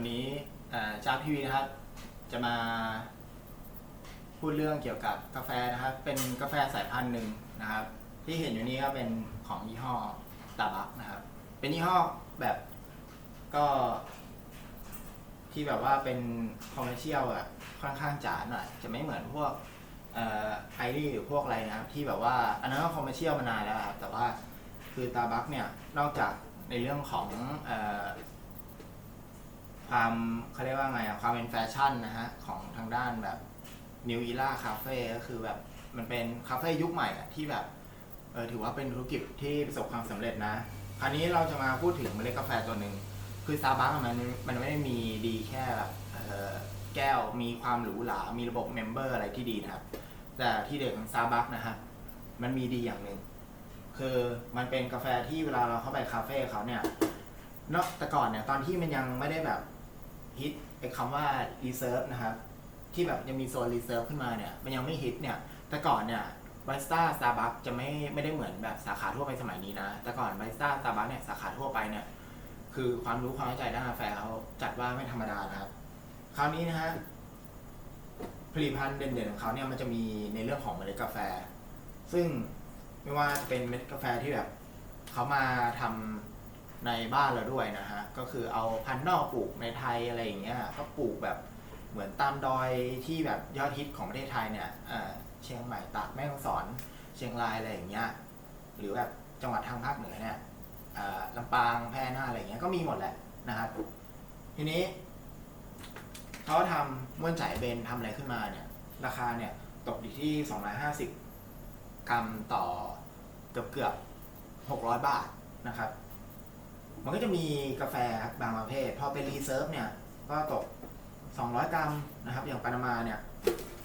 วันนี้าจ้าพีวีนะครับ จะมาพูดเรื่องเกี่ยวกับกาแฟนะครับ เป็นกาแฟสายพันธุ์หนึ่งนะครับ ที่เห็นอยู่นี้ก็เป็นของยี่ห้อตาบักนะครับ เป็นยี่ห้อแบบก็ ที่แบบว่าเป็นคอมเมอร์เชียลอะค่อนข้างจ๋าหน่อยจะไม่เหมือนพวกไอรีหรือพวกอะไรนะครับ ที่แบบว่าอันนั้นก็คอมเมอร์เชียลมานานแล้วครับแต่ว่าคือตาบักเนี่ยนอกจากในเรื่องของอ ความเขาเรียกว่าไงอะความเป็นแฟชั่นนะฮะ ของทางด้านแบบ New Era Cafe ก็คือแบบมันเป็นคาเฟ่ยุคใหม่อะที่แบบเออถือว่าเป็นธุรกิจที่ประสบความสำเร็จนะ คราวนี้เราจะมาพูดถึงเมล็ดกาแฟตัวหนึ่ง คือซาบักมันมันไม่ได้มีดีแค่แบบเอ่อแก้วมีความหรูหรา มีระบบเมมเบอร์อะไรที่ดีนะครับ แต่ที่เด็ดของซาบักนะฮะมันมีดีอย่างหนึ่ง คือมันเป็นกาแฟที่เวลาเราเข้าไปคาเฟ่เขาเนี่ยเนาะแต่ก่อนเนี่ยตอนที่มันยังไม่ได้แบบ ฮิตไอ้คำว่า reserve นะครับ ที่แบบยังมีโซน reserve ขึ้นมาเนี่ยมันยังไม่ฮิตเนี่ย แต่ก่อนเนี่ยบาริสต้าซาร์บักจะไม่ไม่ได้เหมือนแบบสาขาทั่วไปสมัยนี้นะ แต่ก่อนบาริสต้าซาร์บักเนี่ยสาขาทั่วไปเนี่ยคือความรู้ความเข้าใจด้านกาแฟเขาจัดว่าไม่ธรรมดานะครับ คราวนี้นะฮะผลิตภัณฑ์เด่นๆของเขาเนี่ยมันจะมีในเรื่องของเมล็ดกาแฟ ซึ่งไม่ว่าจะเป็นเม็ดกาแฟที่แบบเขามาทำ ในบ้านเราด้วยนะฮะ ก็คือเอาพันธุ์นอกปลูกในไทยอะไรอย่างเงี้ยก็ปลูกแบบเหมือนตามดอยที่แบบยอดฮิตของประเทศไทยเนี่ยอ่าเชียงใหม่ตากแม่ฮ่องสอน เชียงรายอะไรอย่างเงี้ย หรือแบบจังหวัดทางภาคเหนือเนี่ยอ่าลำปางแพร่น่านอะไรเงี้ยก็มีหมดแหละนะครับทีนี้เขาทำม้วนจ่ายเบนทำอะไรขึ้นมาเนี่ย ราคาเนี่ยตกอยู่ที่ 250 กรัมต่อเกือบเกือบ600 บาทนะครับ มันก็จะมีกาแฟบางประเภท พอเป็นรีเซิร์ฟเนี่ย ก็ตก 200 กรัมนะครับ อย่างปานามาเนี่ย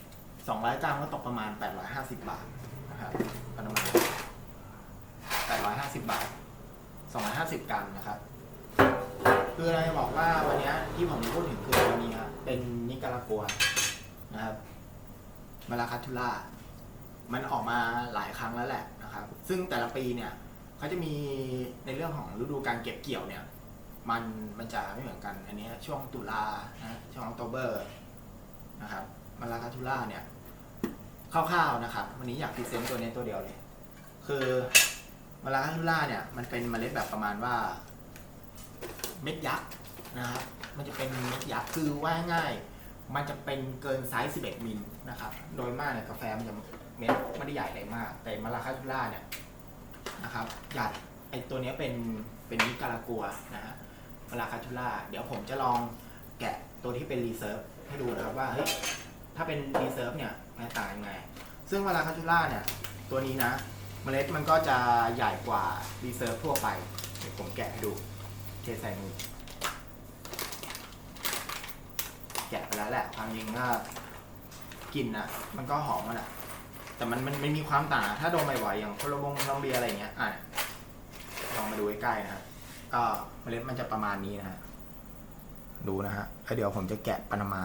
200 กรัมก็ตกประมาณ 850 บาทนะครับปานามา 850 บาท 250 กรัมนะครับ คืออะไรบอกว่าวันนี้ที่ผมพูดถึงคือวันนี้ครับเป็นนิการากัวนะครับมาลาคาทูล่ามันออกมาหลายครั้งแล้วแหละนะครับ ซึ่งแต่ละปีเนี่ย เขาจะมีในเรื่องของฤดูการเก็บเกี่ยวเนี่ย มันมันจะไม่เหมือนกัน อันนี้ช่วงตุลานะช่วงออกตเบอร์นะครับมาลาคาทูล่าเนี่ยคร่าวๆนะครับ วันนี้อยากพรีเซนต์ตัวนี้ตัวเดียวเลย คือมาลาคาทูล่าเนี่ย มันเป็นเมล็ดแบบประมาณว่า เม็ดยักษ์นะครับ มันจะเป็นเม็ดยักษ์คือว่าง่าย มันจะเป็นเกินไซส์ 11 มิลนะครับ โดยมากเนี่ยกาแฟมันจะเม็ดไม่ได้ใหญ่อะไรมาก แต่มาลาคาทูล่าเนี่ย นะครับใหญ่ไอตัวนี้เป็นเป็นนิการากัวนะฮะมาลาคาทูล่าเดี๋ยวผมจะลองแกะตัวที่เป็นรีเซิร์ฟให้ดูนะครับว่าเฮ้ยถ้าเป็นรีเซิร์ฟเนี่ยมันต่างยังไง ซึ่งมาลาคาทูล่าเนี่ยตัวนี้นะเมล็ดมันก็จะใหญ่กว่ารีเซิร์ฟทั่วไปเดี๋ยวผมแกะให้ดูเทใส่มือแกะไปแล้วแหละความจริงก็กลิ่นนะมันก็หอมมันอะ แต่มันมันมันมีความต่างถ้าโดมบ่อยๆอย่างโคลบงโคลอมเบียอะไรอย่างเงี้ยอะลองมาดูใกล้ๆนะครับก็เมล็ดมันจะประมาณนี้นะฮะดูนะฮะแล้วเดี๋ยวผมจะแกะปานามา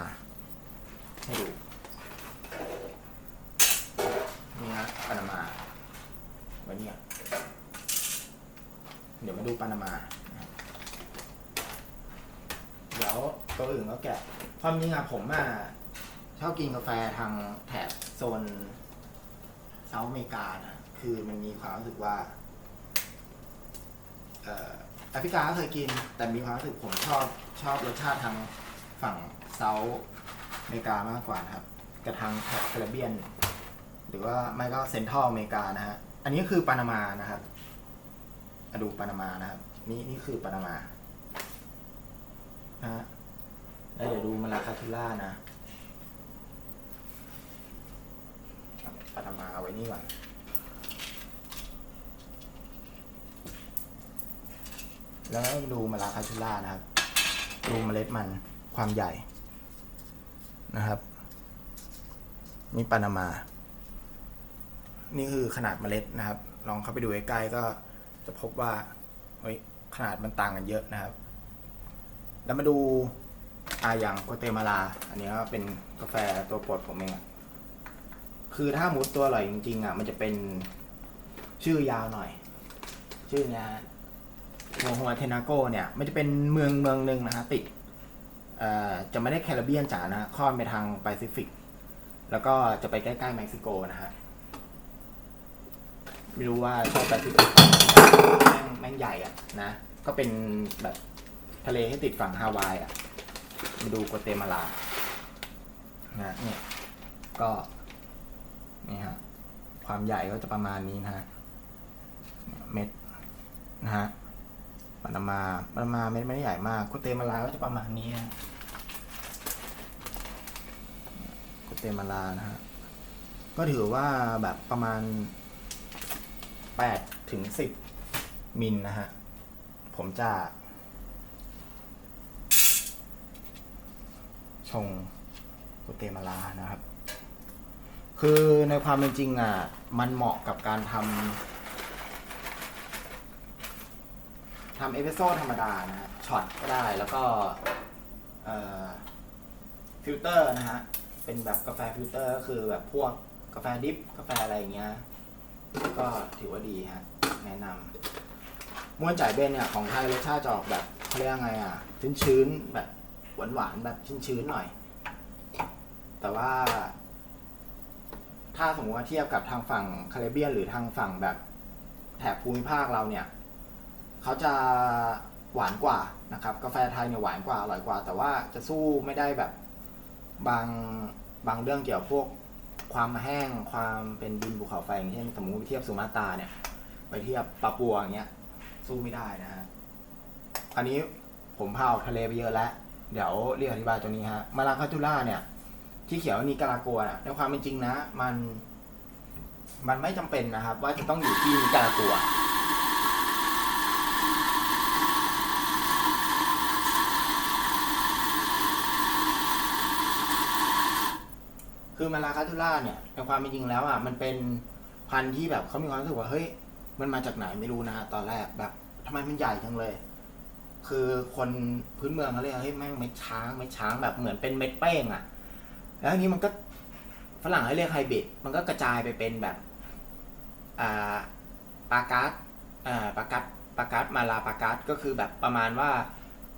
ให้ดูนี่ฮะปานามาว้เนี่ยเดี๋ยวมาดูปานามาเดี๋ยวตัวอื่นก็แกะความจริงอะผมอะชอบกินกาแฟทางแถบโซน เซาท์อเมริกานะคือมันมีความรู้สึกว่าเอ่อแอฟริกาก็เคยกิน แต่มีความรู้สึกผมชอบชอบรสชาติทางฝั่งเซาท์อเมริกามากกว่านะครับกับทางแคริบเบียน หรือว่าไม่ก็เซนทรัลอเมริกานะฮะอันนี้คือปานามานะครับมาดูปานามานะครับ นี่นี่คือปานามานะฮะแล้วเดี๋ยวดูมาลาคาทูล่านะ ปานามาเอาไว้นี่ก่อนแล้วก็ดูมาลาคาทูล่านะครับ ดูเมล็ดมันความใหญ่นะครับ นี่ปานามา นี่คือขนาดเมล็ดนะครับ ลองเข้าไปดูใกล้ๆก็จะพบว่าเฮ้ยขนาดมันต่างกันเยอะนะครับ แล้วมาดูอาอย่างโกเตมาลา อันนี้ก็เป็นกาแฟตัวโปรดผมเองอะ คือถ้าหมูตัวอร่อยจริงๆอะมันจะเป็นชื่อยาวหน่อย ชื่อเนี้ยหัวหัวเทนาโกเนี่ย มันจะเป็นเมืองเมืองหนึ่งนะฮะติดอ่อจะไม่ได้แคริบเบียนจ๋านะค่อนไปทางแปซิฟิก แล้วก็จะไปใกล้ๆเม็กซิโกนะฮะไม่รู้ว่าชอบแปซิฟิกแม่งแม่งใหญ่อะนะ ก็เป็นแบบทะเลที่ติดฝั่งฮาวายอะมาดูกัวเตมาลานะเนี่ยก็ นี่ฮะความใหญ่ก็จะประมาณนี้นะฮะเม็ดนะฮะปานามาปานามาเม็ดไม่ได้ใหญ่มากกุเตมาลาก็จะประมาณนี้นะกุเตมาลานะฮะก็ถือว่าแบบประมาณแปดถึงสิบมิลนะฮะ ผมจะชงกุเตมาลานะครับ คือในความเป็นจริงอะ มันเหมาะกับการทำทำเอสเปรสโซ่ธรรมดานะฮะช็อตก็ได้แล้วก็ฟิลเตอร์นะฮะ เป็นแบบกาแฟฟิลเตอร์ก็คือแบบพวกกาแฟดิฟกาแฟอะไรอย่างเงี้ย ก็ถือว่าดีฮะ แนะนำม้วนจ่ายเบนเนี่ย ของไทยรสชาติจะออกแบบเขาเรียกไงอะ ชื้นๆ แบบหวานๆ แบบชื้นๆ หน่อย แต่ว่า ถ้าสมมติว่าเทียบกับทางฝั่งคาริเบียน หรือทางฝั่งแบบแถบภูมิภาคเราเนี่ยเขาจะหวานกว่านะครับ กาแฟไทยเนี่ยหวานกว่าอร่อยกว่า แต่ว่าจะสู้ไม่ได้แบบบางบางเรื่องเกี่ยวกับพวกความแห้งความเป็นดินภูเขาไฟอย่างเช่นสมมติเทียบสุมาตราเนี่ย ไปเทียบปาปัวอย่างเงี้ยสู้ไม่ได้นะฮะอันนี้ผมพาออกทะเลไปเยอะแล้ว เดี๋ยวเรียกอธิบายตัวนี้ฮะมาลาคาตูล่าเนี่ย ที่เขียนว่านิการากัวน่ะในความเป็นจริงนะ มัน มันไม่จำเป็นนะครับ ว่าจะต้องอยู่ที่นิการากัวคือมาลาคาตูล่าเนี่ยในความเป็นจริงแล้วอะมันเป็นพันธุ์ที่แบบเขามีความรู้สึกว่าเฮ้ยมันมาจากไหนไม่รู้นะตอนแรกแบบทำไมมันใหญ่จังเลย คือคนพื้นเมืองเขาเรียกเฮ้ยแม่งเม็ดช้างเม็ดช้างแบบเหมือนเป็นเม็ดเป้งอะ แล้วอันนี้มันก็ฝรั่งให้เรียกไฮบริดมันก็กระจายไปเป็นแบบอ่าปากัสอ่าปากัสปากัสมาลาปากัสก็คือแบบประมาณว่า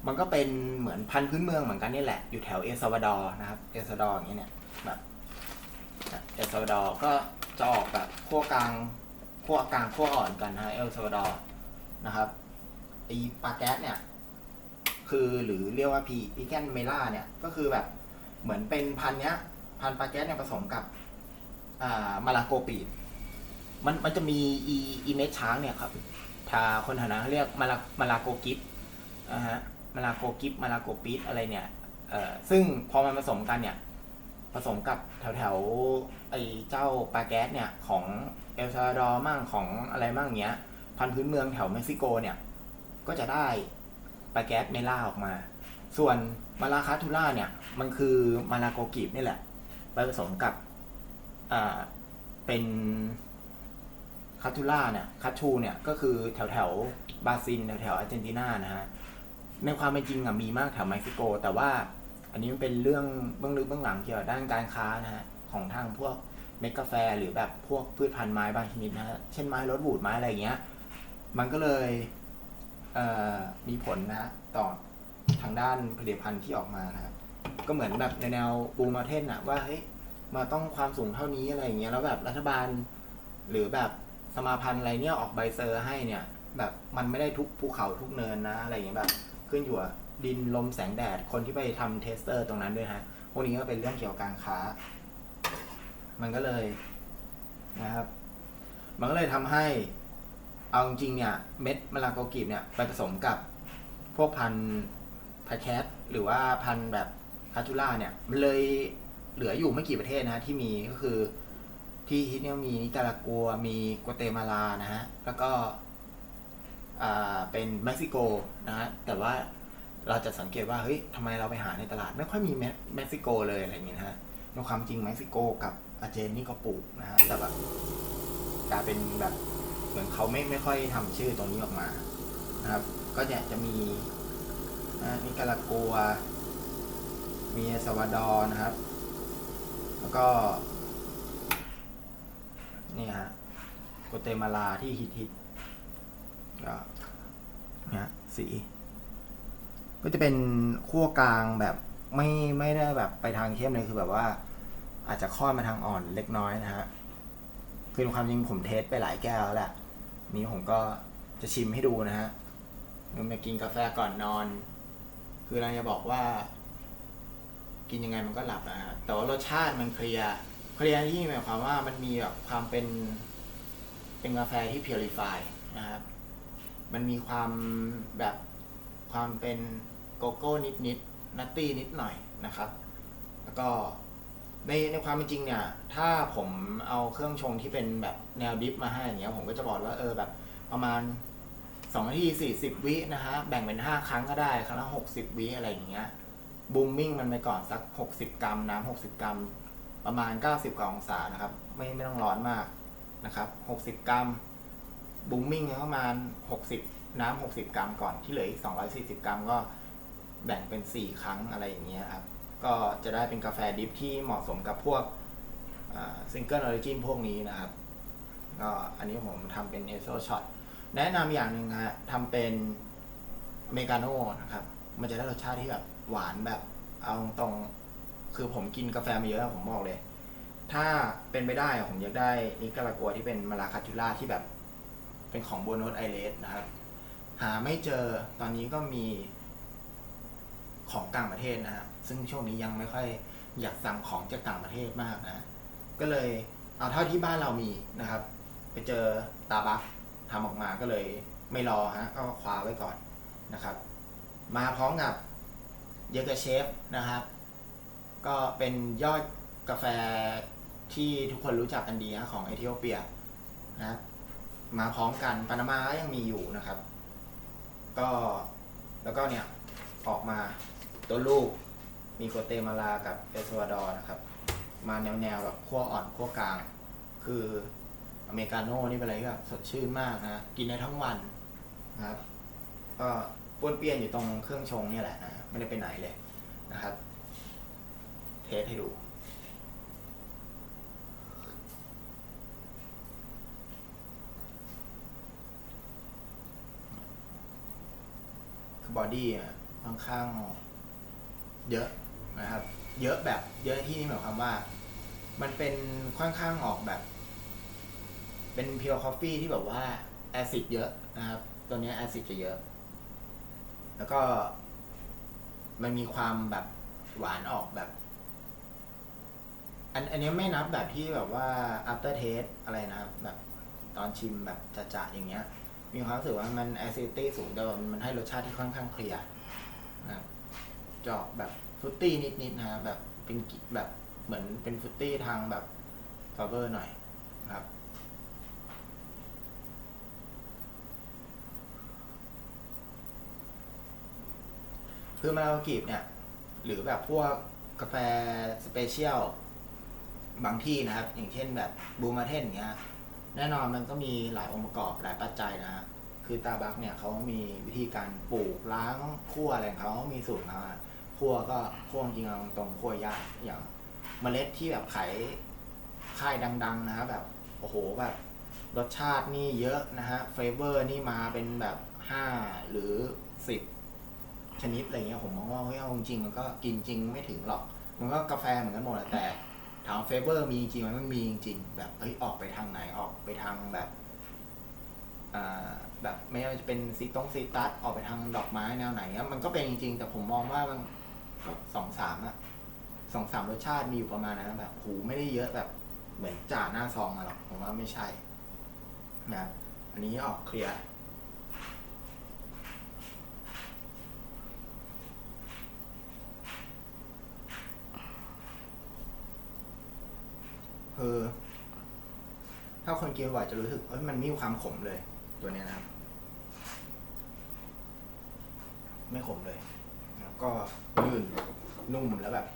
มันก็เป็นเหมือนพันธุ์พื้นเมืองเหมือนกันนี่แหละ อยู่แถวเอลซาวาดอร์นะครับ เอลซาวาดอร์อย่างเงี้ยเนี่ยแบบเอลซาวาดอร์ก็จะออกแบบขั้วกลางขั้วกลางขั้วอ่อนกันนะเอลซาวาดอร์นะครับไอปาแกสเนี่ย คือหรือเรียกว่าพีพีแกนเมล่าเนี่ย ก็คือแบบ เหมือนเป็นพันเนี้ย พันธุ์ปาแก๊สเนี่ยผสมกับมาลาโกปีดมันมันจะมีอีอีเม็ดช้างเนี่ยครับทาคนฐานะเขาเรียกมาลามาลาโกกิฟอ่าฮะมาลาโกกิฟมาลาโกปีดอะไรเนี่ยเอ่อซึ่งพอมันผสมกันเนี่ย ผสมกับแถวแถวไอเจ้าปลาแก๊สเนี่ยของเอลซาดอร์มั่งของอะไรมั่งเงี้ย พันพื้นเมืองแถวเม็กซิโกเนี่ย ก็จะได้ปลาแก๊สเมล่าออกมา ส่วน มาลาคาทูล่าเนี่ย มันคือมาลาโกกิฟนี่แหละ ไปผสมกับอ่าเป็นคาทูล่าเนี่ยคาทูเนี่ยก็คือแถวแถวบราซิลแถวแถวอาร์เจนตินานะฮะในความเป็นจริงอะมีมากแถวเม็กซิโก แต่ว่าอันนี้มันเป็นเรื่องเบื้องลึกเบื้องหลังเกี่ยวกับด้านการค้านะฮะของทางพวกเม็ดกาแฟหรือแบบพวกพืชพันธุ์ไม้บางชนิดนะฮะเช่นไม้รถบูดไม้อะไรอย่างเงี้ย มันก็เลยเอ่อมีผลนะต่อ ทางด้านผลิตภัณฑ์ที่ออกมานะฮะก็เหมือนแบบในแนวบูมาเทนอะว่าเฮ้ยมาต้องความสูงเท่านี้อะไรอย่างเงี้ยแล้วแบบรัฐบาล หรือแบบสมาพันธ์อะไรเนี่ยออกใบเซอร์ให้เนี่ย แบบมันไม่ได้ทุกภูเขาทุกเนินนะอะไรอย่างเงี้ยแบบขึ้นอยู่กับดินลมแสงแดดคนที่ไปทำเทสเตอร์ตรงนั้นด้วยฮะพวกนี้ก็เป็นเรื่องเกี่ยวกับการค้า มันก็เลยนะครับ มันก็เลยทำให้เอาจริงเนี่ย เม็ดมะลาโกกิบเนี่ย ไปผสมกับพวกพันธุ์ พาแคทหรือว่าพันแบบคาทูล่าเนี่ย มันเลยเหลืออยู่ไม่กี่ประเทศนะที่มีก็คือที่ฮิตเนี่ยมีนิการากัว มีกัวเตมาลานะฮะ แล้วก็อ่าเป็นเม็กซิโกนะฮะ แต่ว่าเราจะสังเกตว่าเฮ้ยทำไมเราไปหาในตลาด ไม่ค่อยมีเม็กซิโกเลยอะไรอย่างเงี้ยนะฮะในความจริงเม็กซิโกกับอาเจนนี่ก็ปลูกนะฮะ แต่แบบกลายเป็นแบบเหมือนเขาไม่ไม่ค่อยทำชื่อตรงนี้ออกมานะครับ ก็เนี่ยจะมี นะนิการากัว มีเอลซาวาดอร์นะครับ แล้วก็ นี่ฮะโกเตมาลาที่ฮิตฮิตก็เนี่ยสี ก็จะเป็นขั้วกลางแบบไม่ไม่ได้แบบไปทางเข้มเลยคือแบบว่า อาจจะค่อนมาทางอ่อนเล็กน้อยนะฮะคือความจริงผมเทสไปหลายแก้วแล้วแหละนี้ผมก็จะชิมให้ดูนะฮะมันไปกินกาแฟก่อนนอน คือเราจะบอกว่า กินยังไงมันก็หลับนะฮะแต่ว่ารสชาติมันเคลียร์เคลียร์ที่หมายความว่ามันมีแบบความเป็น เป็นกาแฟที่ purify นะครับ มันมีความแบบความเป็นโกโก้นิดๆนัตตี้นิดหน่อยนะครับ แล้วก็ในในความเป็นจริงเนี่ย ถ้าผมเอาเครื่องชงที่เป็นแบบแนวดิฟมาให้อย่างเงี้ย ผมก็จะบอกว่าเออแบบประมาณ 2นาที40วินะฮะ แบ่งเป็น5ครั้งก็ได้ ครั้งละ60วิอะไรอย่างเงี้ย บูมมิ่งมันไปก่อนสัก60กรัม น้ำ60กรัม ประมาณ90กว่าองศานะครับ ไม่ไม่ต้องร้อนมากนะครับ60กรัม บูมมิ่งประมาณ60น้ำ60กรัมก่อนที่เหลืออีก240กรัมก็แบ่งเป็น4ครั้งอะไรอย่างเงี้ยครับ ก็จะได้เป็นกาแฟดิฟที่เหมาะสมกับพวกซิงเกิลออริจินพวกนี้นะครับ ก็อันนี้ผมทำเป็นเอสโซช็อต แนะนำอย่างหนึ่งฮะทำเป็นเมกาโน่นะครับ มันจะได้รสชาติที่แบบหวานแบบเอาตรงคือผมกินกาแฟมาเยอะผมบอกเลย ถ้าเป็นไปได้ผมอยากได้นิกาลากัวที่เป็นมาลาคาจูล่าที่แบบ เป็นของโบโนสไอเลสนะครับ หาไม่เจอตอนนี้ก็มีของต่างประเทศนะฮะซึ่งช่วงนี้ยังไม่ค่อยอยากสั่งของจากต่างประเทศมากนะ ก็เลยเอาเท่าที่บ้านเรามีนะครับ ไปเจอตาบัก ทำออกมาก็เลยไม่รอฮะก็คว้าไว้ก่อนนะครับ มาพร้อมกับเยเกเชฟนะครับ ก็เป็นยอดกาแฟที่ทุกคนรู้จักกันดีฮะของเอธิโอเปียนะครับมาพร้อมกันปานามาก็ยังมีอยู่นะครับ ก็แล้วก็เนี่ยออกมาตัวลูกมีโกเตมาลากับเอลซาวาดอร์นะครับ มาแนวแนวๆแบบขั้วอ่อนขั้วกลาง คือ อเมริกาโน่นี่เป็นอะไรที่แบบสดชื่นมากนะ กินได้ทั้งวันนะครับ ก็ป้วนเปี้ยนอยู่ตรงเครื่องชงเนี่ยแหละนะ ไม่ได้ไปไหนเลยนะครับ เทสให้ดู คือบอดี้อะค่อนข้างเยอะนะครับ เยอะแบบเยอะที่นี่หมายความว่า มันเป็นค่อนข้างออกแบบ เป็นเพียวคอฟฟี่ที่แบบว่าแอซิดเยอะนะครับ ตัวเนี้แอซิดจะเยอะ แล้วก็มันมีความแบบหวานออกแบบ อันอันนี้ไม่นับแบบที่แบบว่า after taste อะไรนะครับ แบบตอนชิมแบบจะๆอย่างเงี้ย มีความรู้สึกว่ามัน acidity สูงแต่ว่ามันให้รสชาติที่ค่อนข้างเคลียร์นะจะอกแบบฟุตตี้นิดๆนะฮะแบบเป็นแบบเหมือนเป็นฟุตตี้ทางแบบฟาเวอร์หน่อยนะครับ คือมาลากีบเนี่ย หรือแบบพวกกาแฟสเปเชียลบางที่นะครับ อย่างเช่นแบบบูมาเทนเงี้ย แน่นอนมันก็มีหลายองค์ประกอบหลายปัจจัยนะฮะคือตาบักเนี่ยเขามีวิธีการปลูกล้างคั่วอะไรของเขามีสูตรของเขาอะคั่วก็คั่วจริงๆตรงคั่วยากอย่างเมล็ดที่แบบขายค่ายดัง ๆ นะฮะแบบโอ้โหแบบรสชาตินี่เยอะนะฮะเฟเวอร์นี่มาเป็นแบบห้าหรือสิบ ชนิดอะไรเงี้ยผมมองว่าเฮ้ยเอาจริงมันก็กินจริงไม่ถึงหรอก มันก็กาแฟเหมือนกันหมดแหละแต่ถามเฟเวอร์มีจริงไหมมันมีจริงแบบเฮ้ยออกไปทางไหนออกไปทางแบบอ่าแบบไม่ว่าจะเป็นซีตงซีตัสออกไปทางดอกไม้แนวไหนเนี้ยมันก็เป็นจริงแต่ผมมองว่ามันสองสามอะสองสามรสชาติมีอยู่ประมาณนั้นแบบหูไม่ได้เยอะแบบเหมือนจ่าหน้าซองมาหรอกผมว่าไม่ใช่นะอันนี้ออกเคลียร์คือ ถ้าคนกินบ่อยจะรู้สึกเอ้ยมันมีความขมเลย ตัวเนี้ยนะครับ ไม่ขมเลยแล้วก็ลื่นนุ่มแล้วแบบ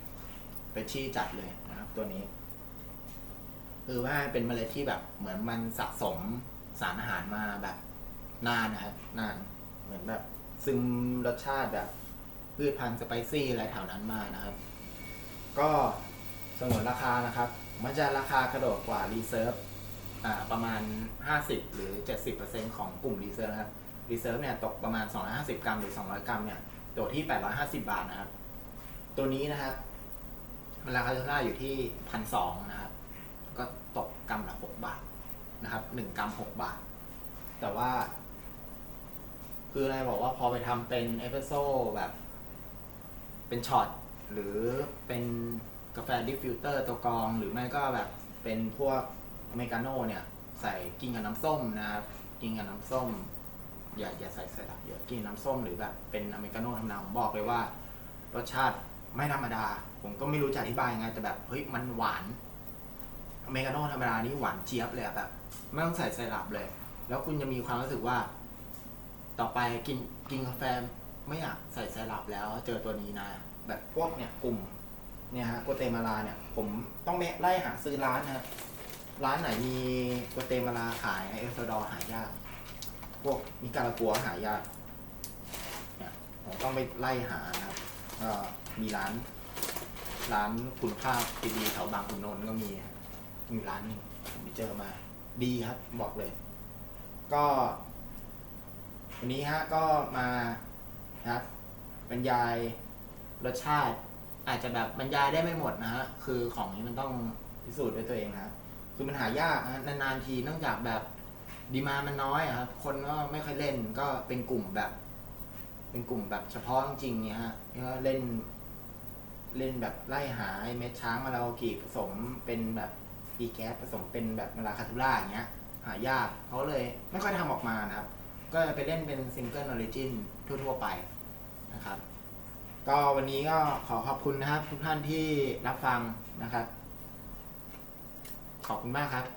เฟรชชี่จัดเลยนะครับ ตัวนี้ คือว่าเป็นเมล็ดที่แบบ เหมือนมันสะสมสารอาหารมาแบบ นานนะครับ นาน เหมือนแบบ ซึมรสชาติแบบพืชพันธุ์สไปซี่อะไรแถวนั้นมานะครับ ก็สงวนราคานะครับ มันจะราคากระโดดกว่ารีเซิร์ฟ ประมาณ 50 หรือ 70%ของกลุ่มรีเซิร์ฟนะครับรีเซิร์ฟเนี่ยตกประมาณ 250 กรัมหรือ 200 กรัมเนี่ยโดดที่ 850 บาทนะครับ ตัวนี้นะครับราคาโซล่าอยู่ที่พันสองนะครับ ก็ตกกรัมละหกบาทนะครับหนึ่งกรัมหกบาท แต่ว่า คืออะไรบอกว่าพอไปทำเป็นเอสเปรสโซ่แบบ เป็นช็อตหรือเป็นกาแฟดิฟฟิวเตอร์ตัวกรอง หรือไม่ก็แบบเป็นพวก เมริกาโน่เนี่ย ใส่กินกับน้ำส้มนะครับกินกับน้ำส้ม อย่าอย่าใส่ใส่ดับเยอะกินน้ำส้มหรือแบบเป็นอเมริกาโน่ธรรมดาผมบอกเลยว่ารสชาติไม่ธรรมดา ผมก็ไม่รู้จะอธิบายยังไงแต่แบบเฮ้ยมันหวานอเมริกาโน่ธรรมดานี่หวานเจี๊ยบเลยอะแบบไม่ต้องใส่ไซรัปเลย แล้วคุณจะมีความรู้สึกว่า ต่อไปกินกินกาแฟไม่อยากใส่ไซรัปแล้วเจอตัวนี้นะ แบบพวกเนี่ยกลุ่มเนี่ยฮะโกเตมาลาเนี่ย ผมต้องไปไล่หาซื้อร้านนะค ร้านไหนมีโกเตมาลาขายในเอลซาดอร์หายาก พวกนิการากัวหายากเนี่ยผมต้องไปไล่หานะครับก็มีร้าน ร้านคุณภาพดีๆแถวบางขุนนนท์ก็มีครับมีร้านหนึงผมไปเจอมา ดีครับบอกเลย ก็วันนี้ฮะก็มานะครับบรรยายรสชาติ อาจจะแบบบรรยายได้ไม่หมดนะฮะคือของนี้มันต้องพิสูจน์ด้วยตัวเองนะ คือมันหายากนะนานๆทีเนื่องจากแบบดีมามันน้อยอะครับคนก็ไม่ค่อยเล่นก็เป็นกลุ่มแบบ เป็นกลุ่มแบบเฉพาะจริงๆเนี่ยฮะที่ว่าเล่น เล่นแบบไล่หาไอ้เม็ดช้างมาราโอกิผสมเป็นแบบอีแก๊สผสมเป็นแบบมาราคาทูล่าอย่างเงี้ย หายากเขาเลยไม่ค่อยทำออกมานะครับ ก็ไปเล่นเป็นซิงเกิลออริจินทั่วๆไปนะครับ ก็วันนี้ก็ขอขอบคุณนะครับ ทุกท่านที่รับฟังนะครับ ขอบคุณมากครับ